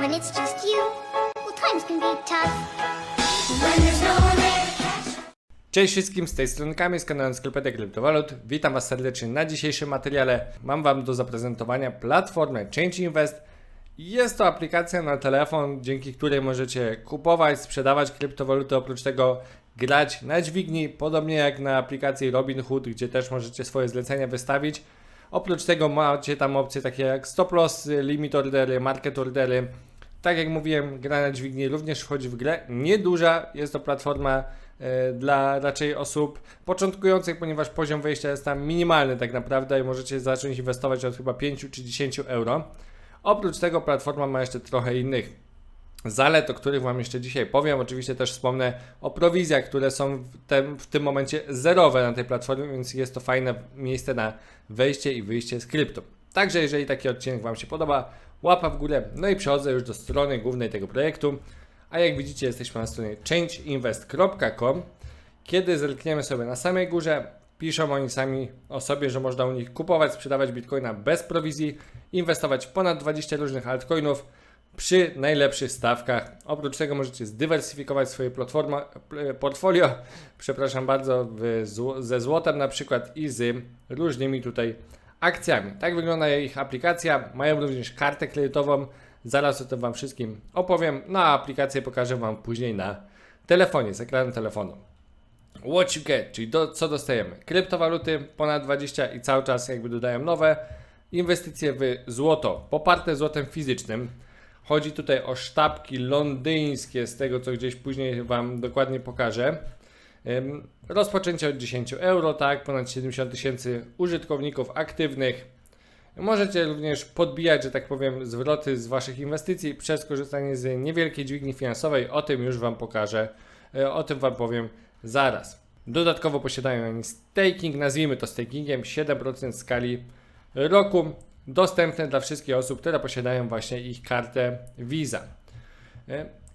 When it's just you, well, times can be tough. When there's no one there Cześć wszystkim, z tej strony Kamil z kanału Encyklopedię Kryptowalut. Witam Was serdecznie na dzisiejszym materiale. Mam Wam do zaprezentowania platformę Change Invest. Jest to aplikacja na telefon, dzięki której możecie kupować, sprzedawać kryptowaluty, oprócz tego grać na dźwigni, podobnie jak na aplikacji Robinhood, gdzie też możecie swoje zlecenia wystawić. Oprócz tego macie tam opcje takie jak stop loss, limit ordery, market ordery. Tak jak mówiłem, gra na dźwigni również wchodzi w grę. Nieduża, jest to platforma e, dla raczej osób początkujących, ponieważ poziom wejścia jest tam minimalny tak naprawdę i możecie zacząć inwestować od chyba 5 czy 10 euro. Oprócz tego platforma ma jeszcze trochę innych zalet, o których Wam jeszcze dzisiaj powiem. Oczywiście też wspomnę o prowizjach, które są w tym, w tym momencie zerowe na tej platformie, więc jest to fajne miejsce na wejście i wyjście z krypto. Także jeżeli taki odcinek Wam się podoba, łapa w górę. No i przechodzę już do strony głównej tego projektu. A jak widzicie, jesteśmy na stronie changeinvest.com. Kiedy zerkniemy sobie na samej górze, piszą oni sami o sobie, że można u nich kupować, sprzedawać bitcoina bez prowizji, inwestować w ponad 20 różnych altcoinów przy najlepszych stawkach. Oprócz tego możecie zdywersyfikować swoje p- portfolio, przepraszam bardzo, w, ze złotem na przykład i z różnymi tutaj akcjami. Tak wygląda ich aplikacja. Mają również kartę kredytową. Zaraz o tym Wam wszystkim opowiem. No a aplikację pokażę Wam później na telefonie, z ekranu telefonu. What you get, czyli do, co dostajemy? Kryptowaluty ponad 20 i cały czas jakby dodają nowe. Inwestycje w złoto, poparte złotem fizycznym. Chodzi tutaj o sztabki londyńskie, z tego co gdzieś później Wam dokładnie pokażę. Rozpoczęcie od 10 euro, tak, ponad 70 tysięcy użytkowników aktywnych. Możecie również podbijać, że tak powiem, zwroty z Waszych inwestycji przez korzystanie z niewielkiej dźwigni finansowej. O tym już Wam pokażę, e, o tym Wam powiem zaraz. Dodatkowo posiadają oni staking, nazwijmy to stakingiem, 7% skali roku, dostępne dla wszystkich osób, które posiadają właśnie ich kartę Visa.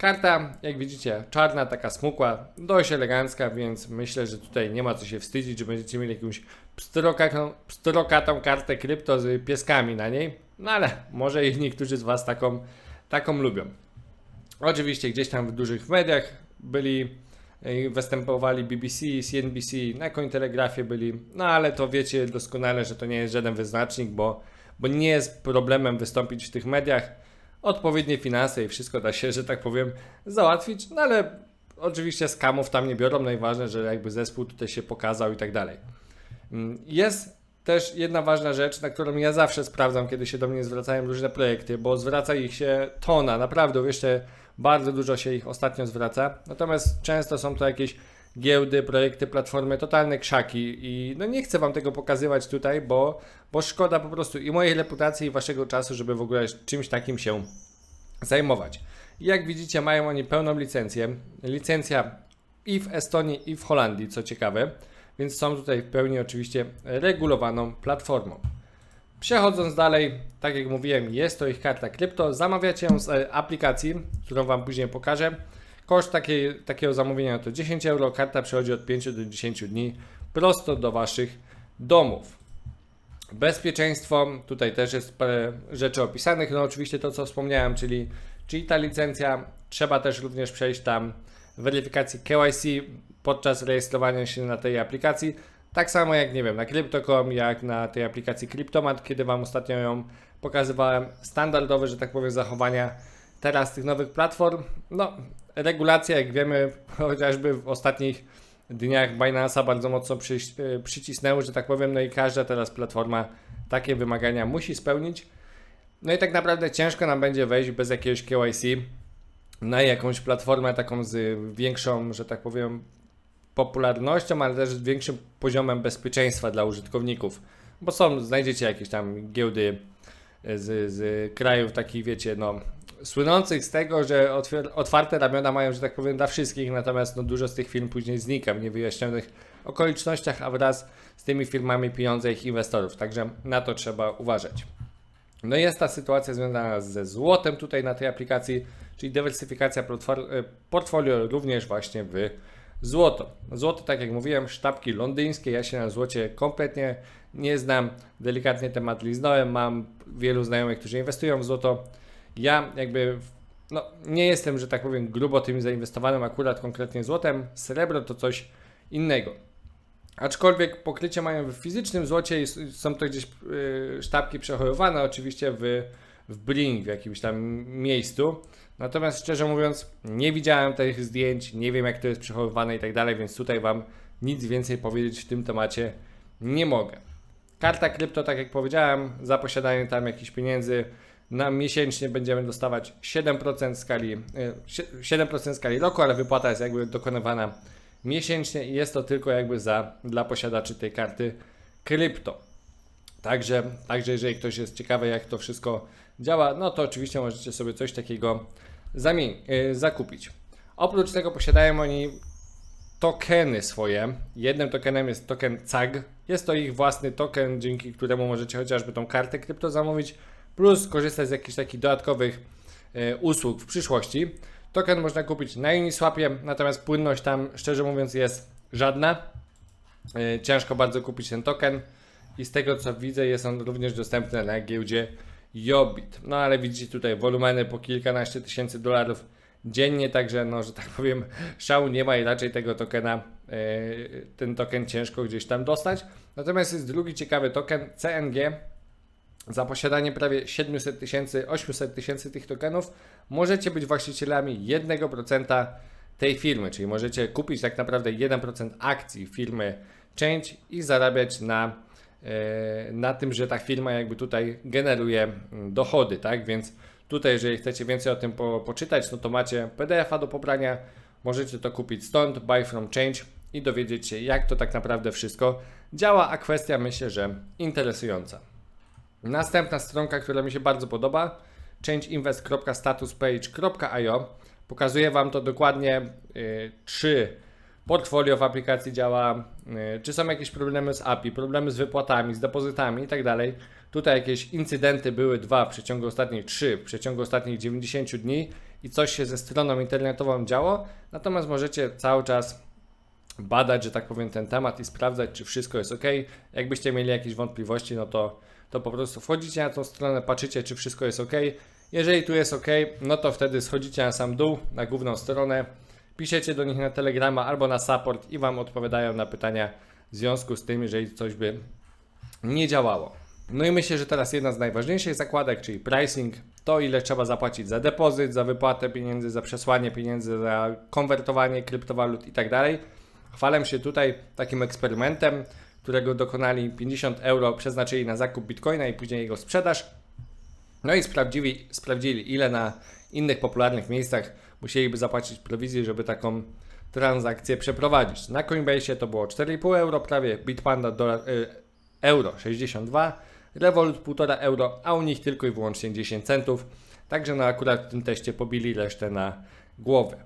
Karta, jak widzicie, czarna, taka smukła, dość elegancka, więc myślę, że tutaj nie ma co się wstydzić, że będziecie mieli jakąś pstrokatą, pstrokatą kartę krypto z pieskami na niej. No ale może i niektórzy z Was taką, taką lubią. Oczywiście gdzieś tam w dużych mediach byli, e, występowali BBC, CNBC, na Cointelegraphie byli, no ale to wiecie doskonale, że to nie jest żaden wyznacznik, bo, bo nie jest problemem wystąpić w tych mediach. Odpowiednie finanse i wszystko da się, że tak powiem, załatwić, no ale oczywiście skamów tam nie biorą, najważniejsze, że jakby zespół tutaj się pokazał i tak dalej. Mm, Jest też jedna ważna rzecz, na którą ja zawsze sprawdzam, kiedy się do mnie zwracają różne projekty, bo zwraca ich się tona, naprawdę, jeszcze bardzo dużo się ich ostatnio zwraca. Natomiast często są to jakieś giełdy, projekty, platformy, totalne krzaki i no nie chcę Wam tego pokazywać tutaj, bo, bo szkoda po prostu i mojej reputacji i Waszego czasu, żeby w ogóle czymś takim się zajmować. Jak widzicie, mają oni pełną licencję. Licencja i w Estonii, i w Holandii, co ciekawe, więc są tutaj w pełni oczywiście regulowaną platformą. Przechodząc dalej, tak jak mówiłem, jest to ich karta krypto. Zamawiacie ją z aplikacji, którą Wam później pokażę. Koszt takiej, takiego zamówienia to 10 euro. Karta przychodzi od 5 do 10 dni prosto do Waszych domów. Bezpieczeństwo, tutaj też jest parę rzeczy opisanych. No oczywiście to, co wspomniałem, czyli, czyli ta licencja, trzeba też również przejść tam weryfikację KYC podczas rejestrowania się na tej aplikacji. Tak samo jak, nie wiem, na Crypto.com, jak na tej aplikacji Cryptomat, kiedy Wam ostatnio ją pokazywałem. Standardowe, że tak powiem, zachowania teraz tych nowych platform. No, regulacja, jak wiemy, chociażby w ostatnich dniach Binance'a bardzo mocno przy, e, przycisnęły, że tak powiem, no i każda teraz platforma takie wymagania musi spełnić. No i tak naprawdę ciężko nam będzie wejść bez jakiegoś KYC na jakąś platformę taką z większą, że tak powiem, popularnością, ale też z większym poziomem bezpieczeństwa dla użytkowników. Bo są, znajdziecie jakieś tam giełdy z, z krajów takich, wiecie, no, słynących z tego, że otwarte ramiona mają, że tak powiem, dla wszystkich, natomiast no, dużo z tych firm później znika w niewyjaśnionych okolicznościach, a wraz z tymi firmami pieniądze ich inwestorów. Także na to trzeba uważać. No jest ta sytuacja związana ze złotem tutaj na tej aplikacji, czyli dywersyfikacja e, portfolio również właśnie w złoto. Złoto, tak jak mówiłem, sztabki londyńskie, ja się na złocie kompletnie nie znam, delikatnie temat liznąłem, mam wielu znajomych, którzy inwestują w złoto. Ja jakby no, nie jestem, że tak powiem, grubo tym zainwestowanym akurat konkretnie złotem. Srebro to coś innego. Aczkolwiek pokrycie mają w fizycznym złocie i są to gdzieś yy, sztabki przechowywane, oczywiście w, w bling, w jakimś tam miejscu. Natomiast szczerze mówiąc, nie widziałem tych zdjęć, nie wiem jak to jest przechowywane i tak dalej, więc tutaj Wam nic więcej powiedzieć w tym temacie nie mogę. Karta krypto, tak jak powiedziałem, za posiadanie tam jakichś pieniędzy na miesięcznie będziemy dostawać 7% skali, y, sie- 7% skali roku, ale wypłata jest jakby dokonywana miesięcznie i jest to tylko jakby za, dla posiadaczy tej karty krypto. Także, także jeżeli ktoś jest ciekawy jak to wszystko działa, no to oczywiście możecie sobie coś takiego zamie- y, zakupić. Oprócz tego posiadają oni tokeny swoje. Jednym tokenem jest token CAG. Jest to ich własny token, dzięki któremu możecie chociażby tą kartę krypto zamówić, plus korzystać z jakichś takich dodatkowych e, usług w przyszłości. Token można kupić na Uniswapie, natomiast płynność tam, szczerze mówiąc, jest żadna. E, Ciężko bardzo kupić ten token i z tego co widzę, jest on również dostępny na giełdzie Jobit. No ale widzicie tutaj wolumeny po kilkanaście tysięcy dolarów dziennie, także no, że tak powiem, szału nie ma i raczej tego tokena, e, ten token ciężko gdzieś tam dostać. Natomiast jest drugi ciekawy token CNG. Za posiadanie prawie 700 tysięcy, 800 tysięcy tych tokenów możecie być właścicielami 1% tej firmy, czyli możecie kupić tak naprawdę 1% akcji firmy Change i zarabiać na, e, na tym, że ta firma jakby tutaj generuje mm, dochody, tak? Więc tutaj, jeżeli chcecie więcej o tym po, poczytać, no to macie PDF-a do pobrania, możecie to kupić stąd, buy from change i dowiedzieć się, jak to tak naprawdę wszystko działa, a kwestia myślę, że interesująca. Następna stronka, która mi się bardzo podoba, changeinvest.statuspage.io pokazuje Wam to dokładnie, y, czy portfolio w aplikacji działa, y, czy są jakieś problemy z API, problemy z wypłatami, z depozytami i tak. Tutaj jakieś incydenty były dwa w przeciągu ostatnich trzy, w przeciągu ostatnich 90 dni i coś się ze stroną internetową działo, natomiast możecie cały czas badać, że tak powiem, ten temat i sprawdzać, czy wszystko jest ok. Jakbyście mieli jakieś wątpliwości, no to, to po prostu wchodzicie na tą stronę, patrzycie, czy wszystko jest ok. Jeżeli tu jest ok, no to wtedy schodzicie na sam dół, na główną stronę, piszecie do nich na Telegrama albo na support i Wam odpowiadają na pytania w związku z tym, jeżeli coś by nie działało. No i myślę, że teraz jedna z najważniejszych zakładek, czyli pricing, to ile trzeba zapłacić za depozyt, za wypłatę pieniędzy, za przesłanie pieniędzy, za konwertowanie kryptowalut i tak. Chwalę się tutaj takim eksperymentem, którego dokonali 50 euro, przeznaczyli na zakup bitcoina i później jego sprzedaż. No i sprawdzili, sprawdzili ile na innych popularnych miejscach musieliby zapłacić prowizję, żeby taką transakcję przeprowadzić. Na Coinbase to było 4,5 euro, prawie Bitpanda dolar, y, euro 62, Revolut 1,5 euro, a u nich tylko i wyłącznie 10 centów. Także no akurat w tym teście pobili resztę na głowę.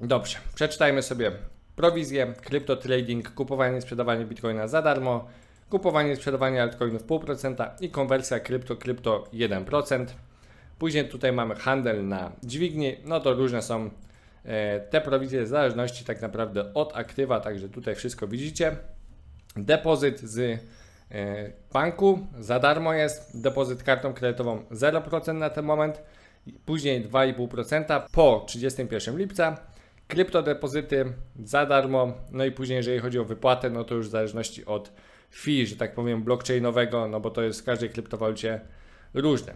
Dobrze, przeczytajmy sobie prowizję, krypto trading, kupowanie i sprzedawanie bitcoina za darmo, kupowanie i sprzedawanie altcoinów 0,5% i konwersja krypto-krypto 1%. Później tutaj mamy handel na dźwigni, no to różne są e, te prowizje w zależności tak naprawdę od aktywa, także tutaj wszystko widzicie. Depozyt z e, banku za darmo jest, depozyt kartą kredytową 0% na ten moment, później 2,5% po 31 lipca, kryptodepozyty za darmo, no i później jeżeli chodzi o wypłatę, no to już w zależności od fee, że tak powiem blockchainowego, no bo to jest w każdej kryptowalucie różne.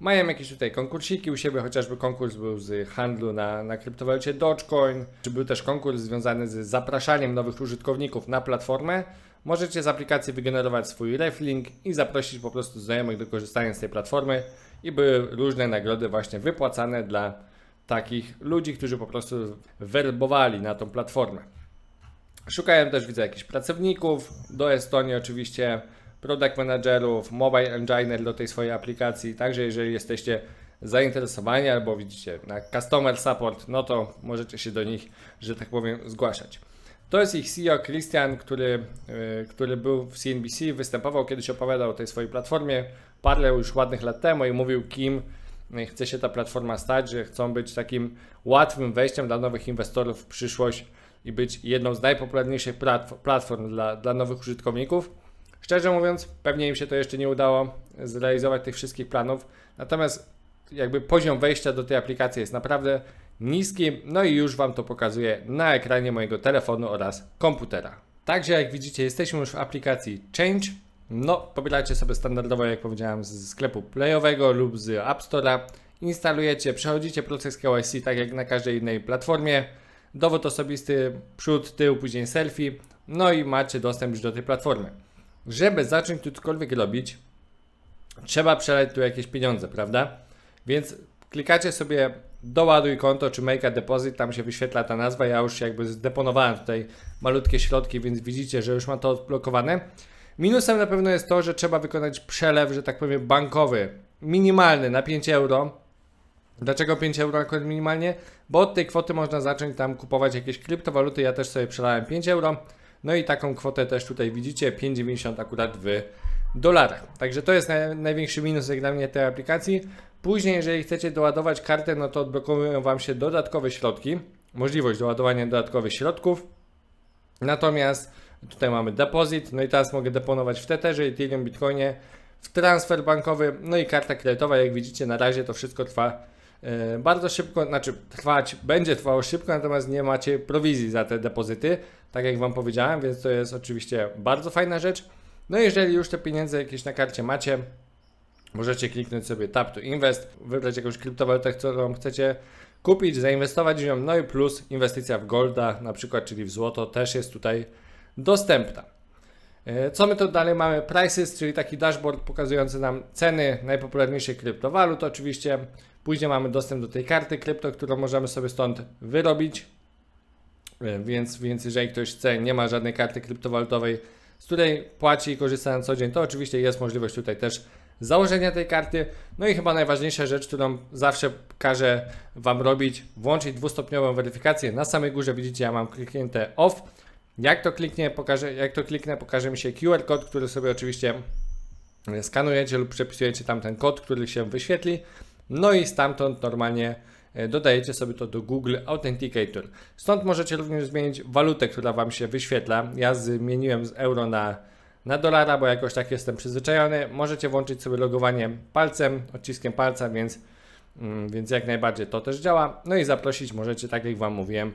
Mają jakieś tutaj konkursiki u siebie, chociażby konkurs był z handlu na, na kryptowalucie Dogecoin, czy był też konkurs związany z zapraszaniem nowych użytkowników na platformę. Możecie z aplikacji wygenerować swój reflink i zaprosić po prostu znajomych do korzystania z tej platformy i były różne nagrody właśnie wypłacane dla takich ludzi, którzy po prostu werbowali na tą platformę. Szukają też, widzę, jakichś pracowników do Estonii oczywiście, product managerów, mobile engineer do tej swojej aplikacji. Także jeżeli jesteście zainteresowani albo widzicie na customer support, no to możecie się do nich, że tak powiem, zgłaszać. To jest ich CEO Christian, który, yy, który był w CNBC, występował kiedyś, opowiadał o tej swojej platformie parę już ładnych lat temu i mówił, kim chce się ta platforma stać, że chcą być takim łatwym wejściem dla nowych inwestorów w przyszłość i być jedną z najpopularniejszych platf- platform dla, dla nowych użytkowników. Szczerze mówiąc, pewnie im się to jeszcze nie udało zrealizować tych wszystkich planów, natomiast jakby poziom wejścia do tej aplikacji jest naprawdę niski, no i już Wam to pokazuję na ekranie mojego telefonu oraz komputera. Także jak widzicie, jesteśmy już w aplikacji Change. No, pobieracie sobie standardowo, jak powiedziałem, z sklepu playowego lub z App Store'a. Instalujecie, przechodzicie proces KYC tak jak na każdej innej platformie. Dowód osobisty, przód, tył, później selfie. No i macie dostęp już do tej platformy. Żeby zacząć tu cokolwiek robić, trzeba przelać tu jakieś pieniądze, prawda? Więc klikacie sobie doładuj konto czy make a deposit, tam się wyświetla ta nazwa. Ja już jakby zdeponowałem tutaj malutkie środki, więc widzicie, że już ma to odblokowane. Minusem na pewno jest to, że trzeba wykonać przelew, że tak powiem, bankowy, minimalny na 5 euro. Dlaczego 5 euro akurat minimalnie? Bo od tej kwoty można zacząć tam kupować jakieś kryptowaluty. Ja też sobie przelałem 5 euro. No i taką kwotę też tutaj widzicie, 5,90 akurat w dolarach. Także to jest naj, największy minus jak dla mnie tej aplikacji. Później, jeżeli chcecie doładować kartę, no to odblokują Wam się dodatkowe środki, możliwość doładowania dodatkowych środków. Natomiast tutaj mamy depozyt, no i teraz mogę deponować w Tetherze, Ethereum, Bitcoinie, w transfer bankowy, no i karta kredytowa. Jak widzicie, na razie to wszystko trwa e, bardzo szybko, znaczy trwać będzie trwało szybko, natomiast nie macie prowizji za te depozyty, tak jak Wam powiedziałem, więc to jest oczywiście bardzo fajna rzecz. No i jeżeli już te pieniądze jakieś na karcie macie, możecie kliknąć sobie Tap to Invest, wybrać jakąś kryptowalutę, którą chcecie kupić, zainwestować w nią, no i plus inwestycja w golda, na przykład, czyli w złoto, też jest tutaj dostępna. E, Co my tu dalej mamy? Prices, czyli taki dashboard pokazujący nam ceny najpopularniejszych kryptowalut oczywiście. Później mamy dostęp do tej karty krypto, którą możemy sobie stąd wyrobić. E, Więc, więc jeżeli ktoś chce, nie ma żadnej karty kryptowalutowej, z której płaci i korzysta na co dzień, to oczywiście jest możliwość tutaj też założenia tej karty. No i chyba najważniejsza rzecz, którą zawsze każę Wam robić, włączyć dwustopniową weryfikację. Na samej górze widzicie, ja mam kliknięte off. Jak to kliknę, pokaże, jak to kliknę, pokaże mi się QR kod, który sobie oczywiście skanujecie lub przepisujecie tam ten kod, który się wyświetli. No i stamtąd normalnie e, dodajecie sobie to do Google Authenticator. Stąd możecie również zmienić walutę, która Wam się wyświetla. Ja zmieniłem z euro na, na dolara, bo jakoś tak jestem przyzwyczajony. Możecie włączyć sobie logowanie palcem, odciskiem palca, więc, mm, więc jak najbardziej to też działa. No i zaprosić możecie, tak jak Wam mówiłem,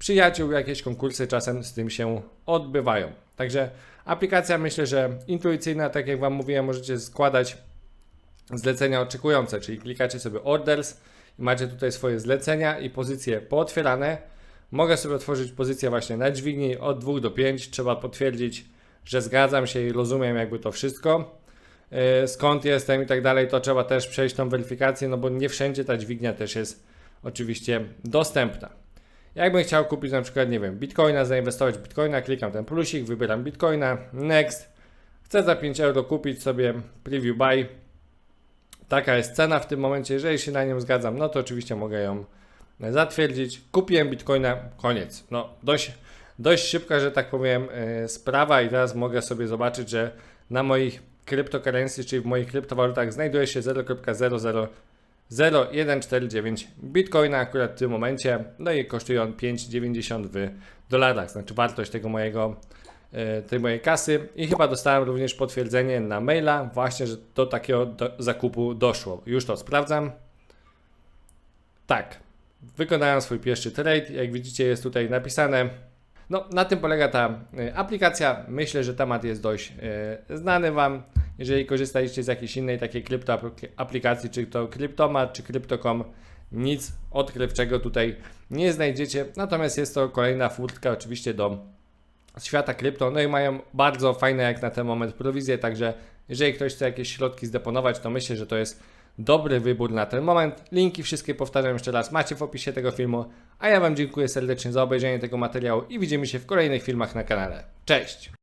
przyjaciół, jakieś konkursy czasem z tym się odbywają. Także aplikacja myślę, że intuicyjna, tak jak Wam mówiłem, możecie składać zlecenia oczekujące, czyli klikacie sobie orders i macie tutaj swoje zlecenia i pozycje pootwierane. Mogę sobie otworzyć pozycję właśnie na dźwigni od 2 do 5. Trzeba potwierdzić, że zgadzam się i rozumiem jakby to wszystko. Yy, Skąd jestem i tak dalej, to trzeba też przejść tą weryfikację, no bo nie wszędzie ta dźwignia też jest oczywiście dostępna. Jakbym chciał kupić na przykład, nie wiem, bitcoina, zainwestować w bitcoina, klikam ten plusik, wybieram bitcoina, next. Chcę za 5 euro kupić sobie preview buy. Taka jest cena w tym momencie. Jeżeli się na nią zgadzam, no to oczywiście mogę ją zatwierdzić. Kupiłem bitcoina, koniec. No dość, dość szybka, że tak powiem, yy, sprawa i teraz mogę sobie zobaczyć, że na moich cryptocurrency, czyli w moich kryptowalutach znajduje się 0.000149 bitcoina akurat w tym momencie. No i kosztuje on 5,90 w dolarach, znaczy wartość tego mojego e, tej mojej kasy i chyba dostałem również potwierdzenie na maila właśnie, że do takiego do zakupu doszło. Już to sprawdzam. Tak, wykonałem swój pierwszy trade. Jak widzicie jest tutaj napisane. No, na tym polega ta e, aplikacja. Myślę, że temat jest dość e, znany Wam. Jeżeli korzystaliście z jakiejś innej takiej krypto aplikacji, czy to Cryptomat, czy Crypto.com, nic odkrywczego tutaj nie znajdziecie. Natomiast jest to kolejna furtka oczywiście do świata krypto. No i mają bardzo fajne jak na ten moment prowizje, także jeżeli ktoś chce jakieś środki zdeponować, to myślę, że to jest dobry wybór na ten moment. Linki wszystkie powtarzam jeszcze raz, macie w opisie tego filmu. A ja Wam dziękuję serdecznie za obejrzenie tego materiału i widzimy się w kolejnych filmach na kanale. Cześć!